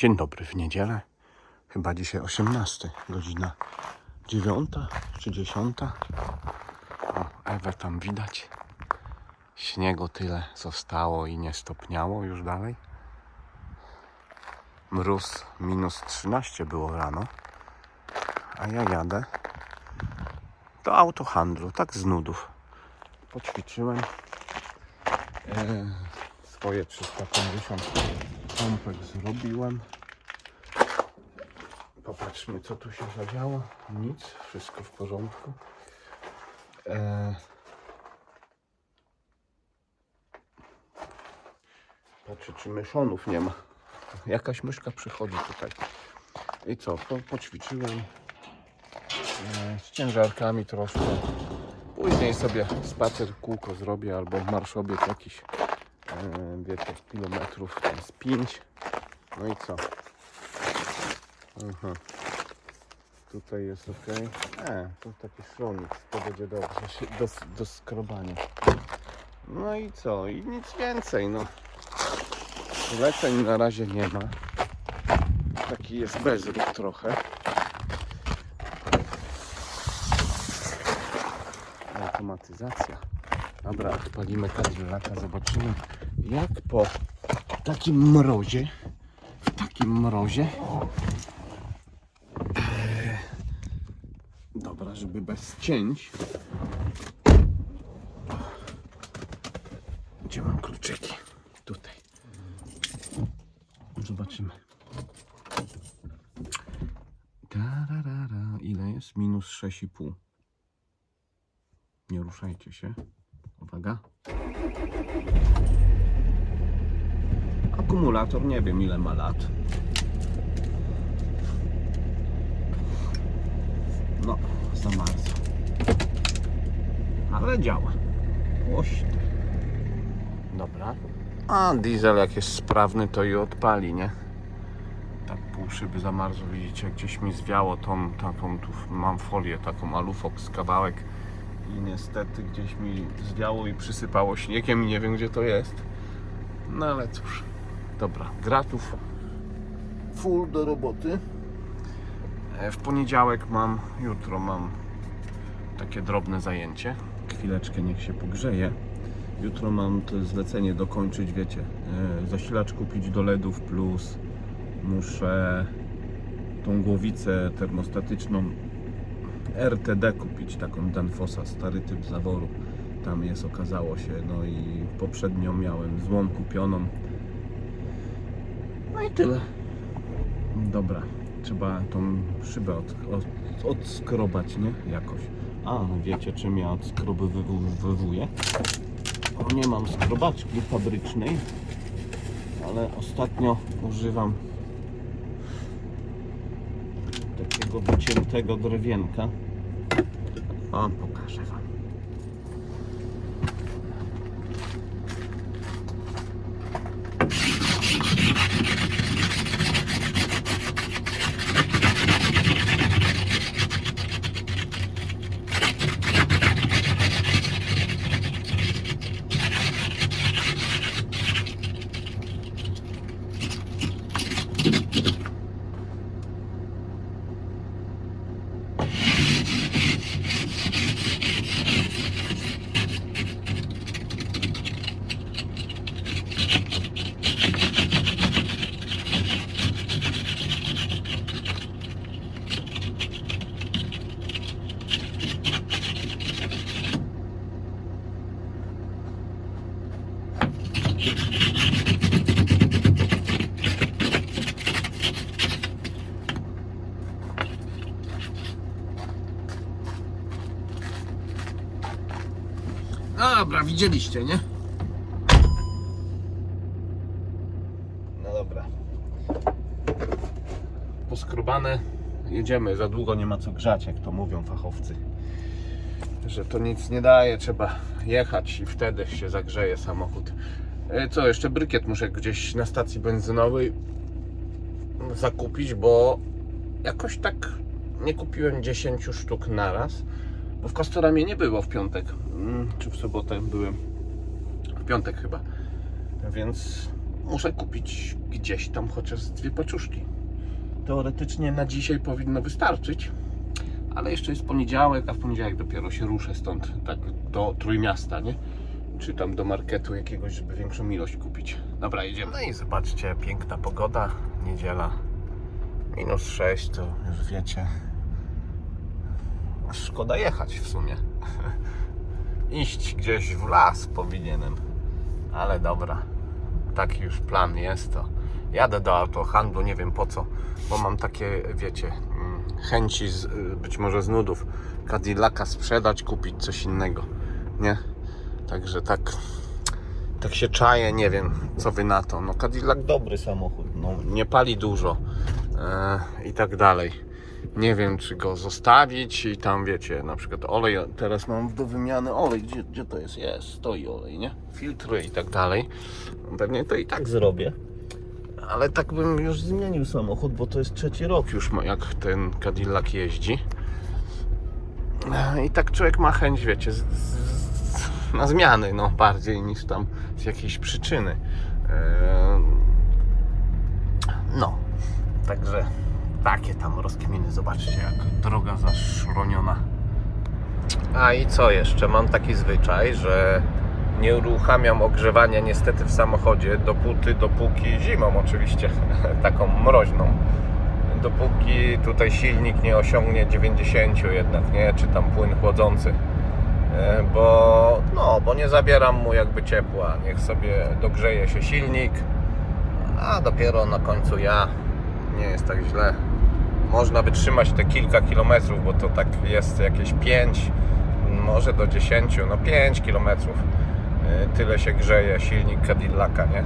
Dzień dobry w niedzielę. Chyba dzisiaj 18, godzina 9 czy 10. O, Ewę tam widać. Śniegu tyle zostało i nie stopniało już dalej. Mróz minus 13 było rano. A ja jadę do autohandlu, tak z nudów. Poćwiczyłem. E, swoje 350 pompek zrobiłem. Popatrzmy, co tu się zadziało. Nic, wszystko w porządku. E... Patrzę, czy myszonów nie ma. Jakaś myszka przychodzi tutaj. I co, po, poćwiczyłem e, z ciężarkami troszkę. Później sobie spacer kółko zrobię albo marszobieg jakiś, wiecie, kilometrów, z 5. No i co? Aha. Tutaj jest ok. E, to taki szronik, to będzie dobrze się do, do skrobania. No i co? I nic więcej, no. Zleceń na razie nie ma. Taki jest bezruch trochę. Automatyzacja. Dobra, odpalimy Cadillaca, zobaczymy jak po takim mrozie, w takim mrozie Eee, Dobra, żeby bez cięć Gdzie mam kluczyki? Tutaj Zobaczymy Tararara. Ile jest? Minus 6,5 Nie ruszajcie się Uwaga Akumulator nie wiem ile ma lat No, zamarzł. Ale działa. Oś. Dobra. A diesel jak jest sprawny to i odpali, nie? Tak pół szyby zamarzło, widzicie, gdzieś mi zwiało tą, taką, tu mam folię, taką alufox kawałek i niestety gdzieś mi zwiało i przysypało śniegiem i nie wiem gdzie to jest. No ale cóż. Dobra, gratów. Full do roboty. E, W poniedziałek mam, jutro mam takie drobne zajęcie. Chwileczkę niech się pogrzeje. Jutro mam to zlecenie dokończyć, wiecie, e, zasilacz kupić do LEDów plus muszę tą głowicę termostatyczną RTD kupić, taką Danfossa, stary typ zaworu. Tam jest, okazało się, no i poprzednio miałem złą kupioną. No i tyle. Dobra, trzeba tą szybę od, od, odskrobać, nie? Jakoś. A, no wiecie czym ja odskrobowywuję? O, nie mam skrobaczki fabrycznej, ale ostatnio używam takiego wyciętego drewienka. O, pokażę wam. No dobra, widzieliście, nie? No dobra. Poskrobane. Jedziemy, za długo nie ma co grzać, jak to mówią fachowcy. Że to nic nie daje, trzeba jechać i wtedy się zagrzeje samochód. E, Co, jeszcze brykiet muszę gdzieś na stacji benzynowej zakupić, bo jakoś tak nie kupiłem 10 sztuk naraz. Bo w Kostoramie nie było w piątek, mm, czy w sobotę byłem. W piątek chyba. Więc muszę kupić gdzieś tam chociaż dwie paczuszki. Teoretycznie na dzisiaj powinno wystarczyć, ale jeszcze jest poniedziałek, a w poniedziałek dopiero się ruszę stąd tak do Trójmiasta, nie? Czy tam do marketu jakiegoś, żeby większą ilość kupić. Dobra, jedziemy. No i zobaczcie, piękna pogoda, niedziela. Minus 6, to już wiecie. Szkoda jechać w sumie. Iść gdzieś w las powinienem. Ale dobra. Taki już plan jest to. Jadę do autohandlu, nie wiem po co, bo mam takie, wiecie, mm, chęci z, y, być może z nudów Cadillaca sprzedać, kupić coś innego, nie? Także tak, tak się czaję, nie wiem, co wy na to. No Cadillac dobry samochód, no nie pali dużo e, i tak dalej. Nie wiem, czy go zostawić i tam wiecie, na przykład olej, teraz mam do wymiany olej, gdzie, gdzie to jest? Jest, stoi olej, nie? Filtry i tak dalej. Pewnie to i tak zrobię. Ale tak bym już zmienił samochód, bo to jest trzeci rok już jak ten Cadillac jeździ. I tak człowiek ma chęć, wiecie, z, z, na zmiany, no bardziej niż tam z jakiejś przyczyny. Eee, No, także takie tam rozkminy. Zobaczcie, jak droga zaszroniona. A i co jeszcze? Mam taki zwyczaj, że nie uruchamiam ogrzewania niestety w samochodzie dopóty, dopóki zimą oczywiście, taką mroźną. Dopóki tutaj silnik nie osiągnie 90 jednak, nie? Czy tam płyn chłodzący. E, Bo, no, bo nie zabieram mu jakby ciepła. Niech sobie dogrzeje się silnik, a dopiero na końcu ja. Nie jest tak źle. Można wytrzymać te kilka kilometrów, bo to tak jest jakieś 5, może do 10, no 5 kilometrów. E, Tyle się grzeje silnik Cadillaca, nie?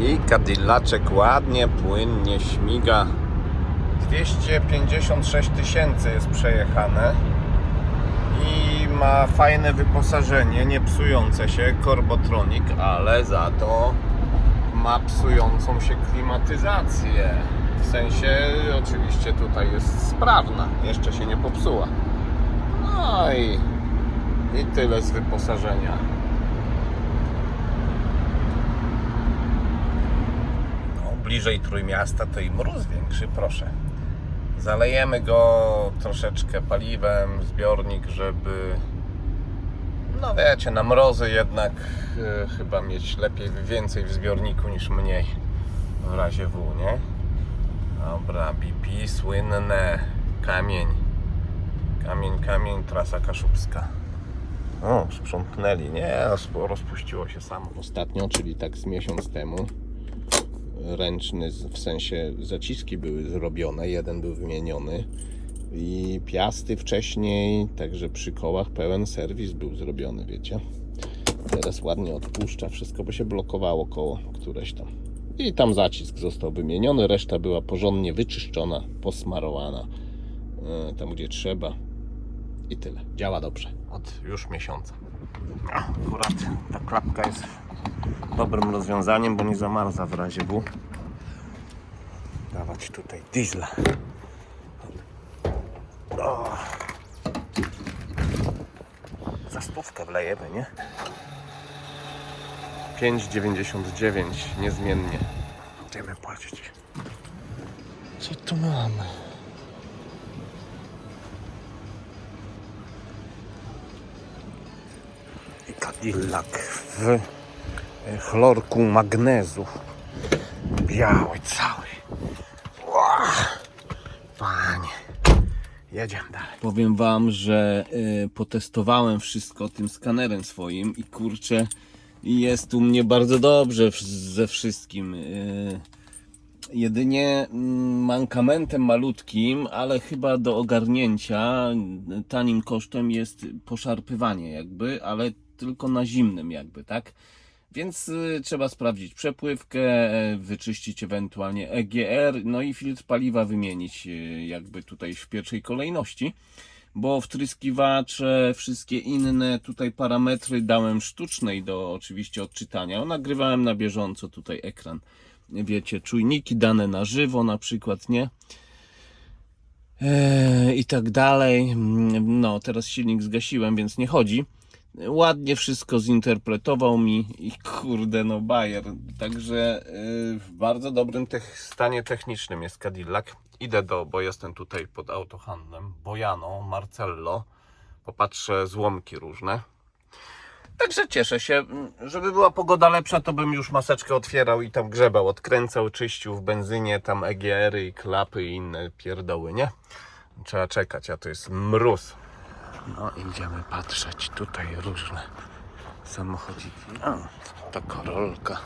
I Cadillacek ładnie, płynnie śmiga. 256 tysięcy jest przejechane i ma fajne wyposażenie, nie psujące się, Corbotronic, ale za to ma psującą się klimatyzację. W sensie oczywiście tutaj jest sprawna, jeszcze się nie popsuła. No i, i tyle z wyposażenia. No, bliżej Trójmiasta to i mróz większy, proszę. Zalejemy go troszeczkę paliwem, zbiornik, żeby no wiecie, na mrozy jednak e, chyba mieć lepiej więcej w zbiorniku niż mniej w razie W, nie? Dobra, BP słynne, kamień, kamień, kamień, trasa kaszubska. O, sprzątnęli, nie, rozpu- rozpuściło się samo ostatnio, czyli tak z miesiąc temu. Ręczny, w sensie zaciski były zrobione, jeden był wymieniony i piasty wcześniej, także przy kołach pełen serwis był zrobiony, wiecie. Teraz ładnie odpuszcza wszystko, bo się blokowało koło któreś tam. I tam zacisk został wymieniony, reszta była porządnie wyczyszczona, posmarowana e, tam gdzie trzeba. I tyle. Działa dobrze. Od już miesiąca. Akurat ta klapka jest dobrym rozwiązaniem, bo nie zamarza w razie W. Dawać tutaj diesla. O. Za stówkę wlejemy, nie? 5,99 niezmiennie. Będziemy płacić. Co tu mamy? I Cadillac w chlorku magnezu. Biały cały. Panie. Jedziemy dalej. Powiem wam, że y, potestowałem wszystko tym skanerem swoim i kurczę, jest u mnie bardzo dobrze ze wszystkim. Y, jedynie mm, mankamentem malutkim, ale chyba do ogarnięcia tanim kosztem jest poszarpywanie jakby, ale tylko na zimnym jakby, tak? Więc y, trzeba sprawdzić przepływkę, e, wyczyścić ewentualnie EGR, no i filtr paliwa wymienić y, jakby tutaj w pierwszej kolejności, bo wtryskiwacze, wszystkie inne tutaj parametry dałem sztucznej do oczywiście odczytania. Nagrywałem na bieżąco tutaj ekran. Wiecie, czujniki dane na żywo na przykład, nie? Eee, i tak dalej. Mm, No, teraz silnik zgasiłem, więc nie chodzi. Ładnie wszystko zinterpretował mi i kurde, no bajer. Także yy, w bardzo dobrym tech- stanie technicznym jest Cadillac. Idę do, bo jestem tutaj pod autohandlem, Bojano, Marcello. Popatrzę złomki różne. Także cieszę się. Mm, Żeby była pogoda lepsza, to bym już maseczkę otwierał i tam grzebał, odkręcał, czyścił w benzynie, tam EGR-y i klapy i inne pierdoły, nie? Trzeba czekać, a to jest mróz. No idziemy patrzeć tutaj różne samochodziki. A, ta korolka.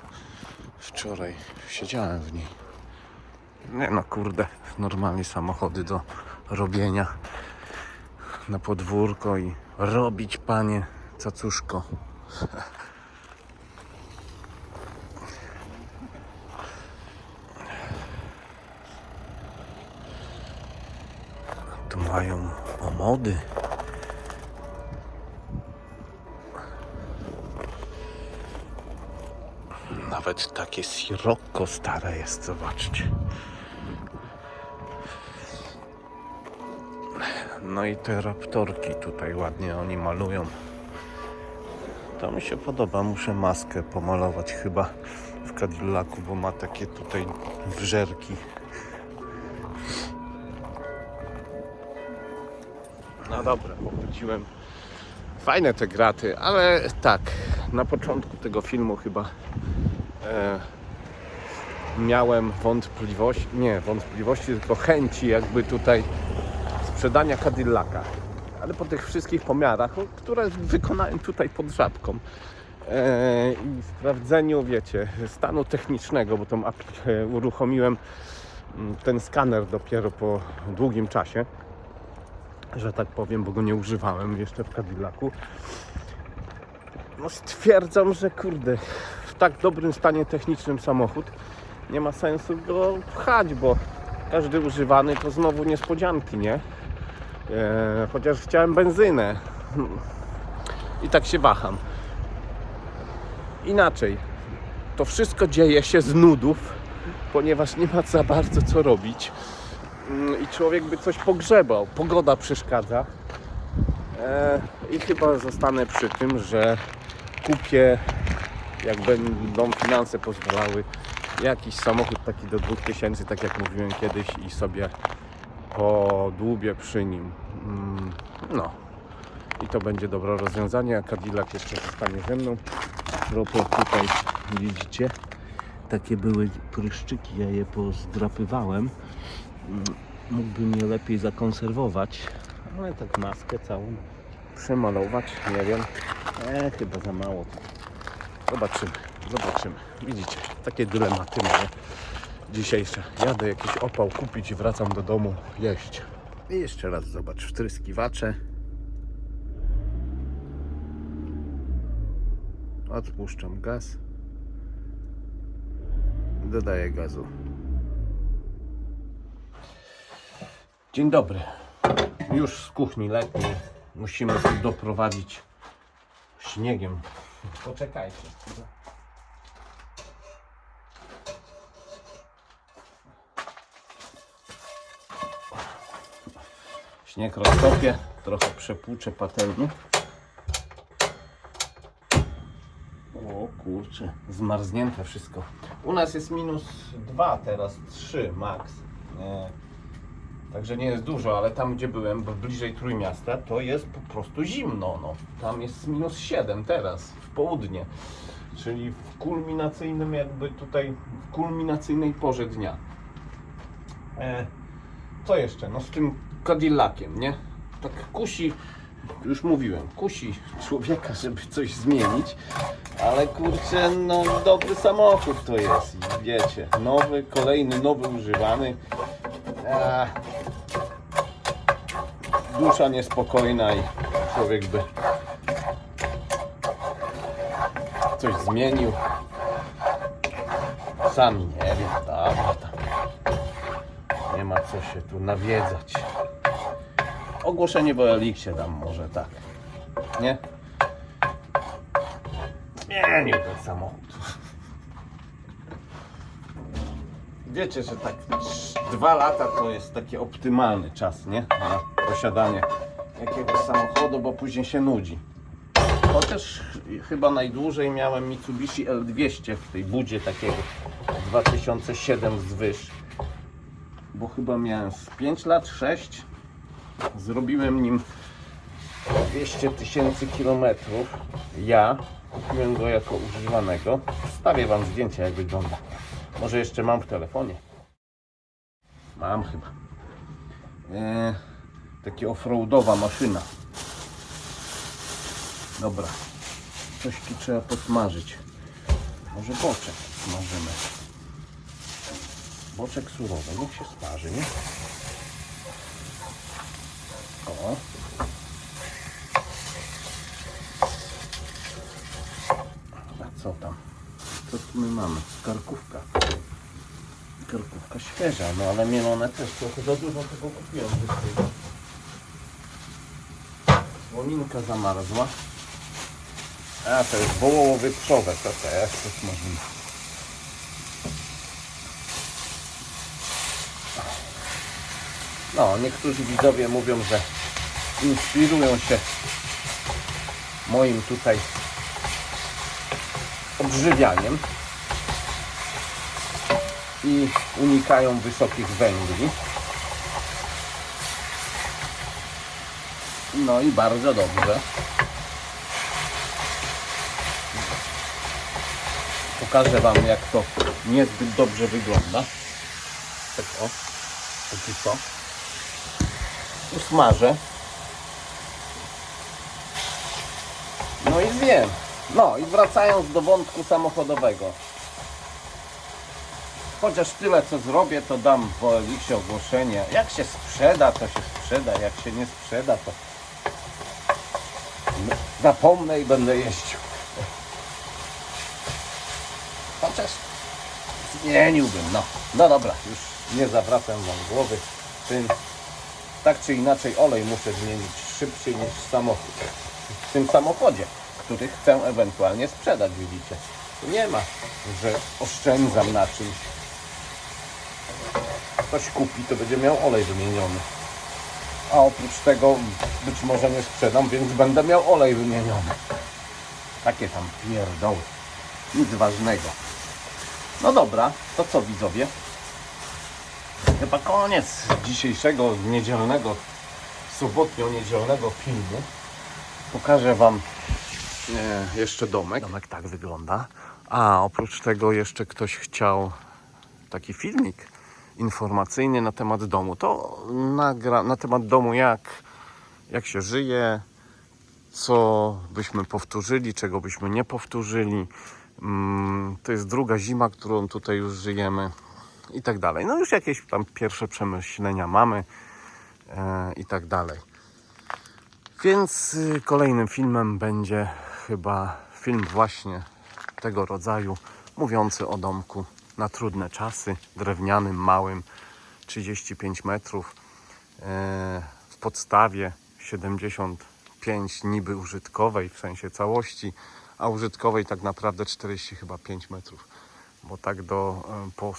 Wczoraj siedziałem w niej. Nie no kurde, normalnie samochody do robienia na podwórko i robić panie cacuszko. Tu mają omody. Nawet takie sirocco stare jest, zobaczcie. No i te raptorki tutaj ładnie oni malują. To mi się podoba. Muszę maskę pomalować chyba w Cadillacu, bo ma takie tutaj wżerki. No dobra, powróciłem. Fajne te graty, ale tak, na początku tego filmu chyba e, miałem wątpliwości, nie wątpliwości, tylko chęci jakby tutaj sprzedania Cadillaca. Ale po tych wszystkich pomiarach, które wykonałem tutaj pod żabką e, i sprawdzeniu, wiecie, stanu technicznego, bo tą apkę uruchomiłem mm, ten skaner dopiero po długim czasie, że tak powiem, bo go nie używałem jeszcze w Cadillacu. No stwierdzam, że kurde, tak dobrym stanie technicznym samochód nie ma sensu go pchać, bo każdy używany to znowu niespodzianki, nie? E, chociaż chciałem benzynę. I tak się waham. Inaczej. To wszystko dzieje się z nudów, ponieważ nie ma za bardzo co robić. Mm, I człowiek by coś pogrzebał. Pogoda przeszkadza. E, I chyba zostanę przy tym, że kupię, jak będą finanse pozwalały, jakiś samochód taki do 2000, tak jak mówiłem kiedyś, i sobie podłubię przy nim. Mm, No. I to będzie dobre rozwiązanie, a Cadillac jeszcze zostanie ze mną. Propos tutaj widzicie, takie były pryszczyki, ja je pozdrapywałem. Mm, Mógłbym je lepiej zakonserwować, ale tak maskę całą przemalować, nie wiem. E, chyba za mało. Zobaczymy, zobaczymy. Widzicie, takie dylematy mamy dzisiejsze. Jadę jakiś opał kupić i wracam do domu jeść. I jeszcze raz zobacz, wtryskiwacze. Odpuszczam gaz. Dodaję gazu. Dzień dobry. Już z kuchni lepiej. Musimy doprowadzić śniegiem. Poczekajcie. Śnieg roztopię, trochę przepłuczę patelnią. O kurczę, zmarznięte wszystko. U nas jest minus 2 teraz, 3 max. Nie. Także nie jest dużo, ale tam gdzie byłem, bo bliżej Trójmiasta, to jest po prostu zimno. No. Tam jest minus 7 teraz, w południe. Czyli w kulminacyjnym jakby tutaj, w kulminacyjnej porze dnia. E, co jeszcze? No z tym Cadillaciem, nie? Tak kusi, już mówiłem, kusi człowieka, żeby coś zmienić, ale kurczę, no dobry samochód to jest wiecie, nowy, kolejny, nowy używany. A, dusza niespokojna i człowiek by coś zmienił. Sami nie wiem, dobra tam. Nie ma co się tu nawiedzać. Ogłoszenie w Eliksie dam może tak. Nie? Zmienił ten samochód. wiecie, że tak dwa lata to jest taki optymalny czas, nie? Na posiadanie jakiegoś samochodu, bo później się nudzi. Chociaż chyba najdłużej miałem Mitsubishi L200 w tej budzie takiego 2007 zwyż. Bo chyba miałem z 5 lat, 6. Zrobiłem nim 200 tysięcy kilometrów. Ja kupiłem go jako używanego. Wstawię Wam zdjęcie jak wygląda. Może jeszcze mam w telefonie. Mam chyba. Eee, taki offroadowa maszyna. Dobra. Coś tu trzeba posmażyć. Może boczek smażymy. Boczek surowy, niech się smaży, nie? O. A co tam? Co tu my mamy? Karkówka. Karkówka świeża, no ale mielone też trochę za dużo tego kupiłem. Słoninka zamarzła. A to jest wołowo wieprzowe, to też coś możemy. No, niektórzy widzowie mówią, że inspirują się moim tutaj odżywianiem i unikają wysokich węgli. No i bardzo dobrze. Pokażę Wam jak to niezbyt dobrze wygląda. Tak o, póki co. Usmażę. No i zjem. No i wracając do wątku samochodowego. Chociaż tyle co zrobię, to dam w Oeliksie ogłoszenie. Jak się sprzeda, to się sprzeda. Jak się nie sprzeda, to zapomnę i będę jeździł. Chociaż zmieniłbym, no. No dobra, już nie zawracam wam głowy tym. Tak czy inaczej olej muszę zmienić szybciej niż samochód. W tym samochodzie, który chcę ewentualnie sprzedać, widzicie. Nie ma, że oszczędzam na czymś. Ktoś kupi, to będzie miał olej wymieniony. A oprócz tego być może nie sprzedam, więc będę miał olej wymieniony. Takie tam pierdoły. Nic ważnego. No dobra, to co widzowie? Chyba koniec dzisiejszego niedzielnego, sobotnio-niedzielnego filmu. Pokażę Wam e, jeszcze domek. Domek tak wygląda. A oprócz tego jeszcze ktoś chciał taki filmik informacyjny na temat domu. To nagra na temat domu, jak, jak się żyje, co byśmy powtórzyli, czego byśmy nie powtórzyli. Mm, To jest druga zima, którą tutaj już żyjemy i tak dalej. No już jakieś tam pierwsze przemyślenia mamy e, i tak dalej. Więc y, kolejnym filmem będzie chyba film właśnie tego rodzaju, mówiący o domku na trudne czasy, drewnianym, małym, 35 metrów, e, w podstawie 75 niby użytkowej, w sensie całości, a użytkowej tak naprawdę 40 chyba 5 metrów, bo tak do, e, po,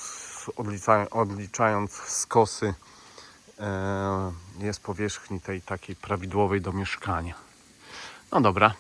odliczając skosy e, jest powierzchni tej takiej prawidłowej do mieszkania. No dobra,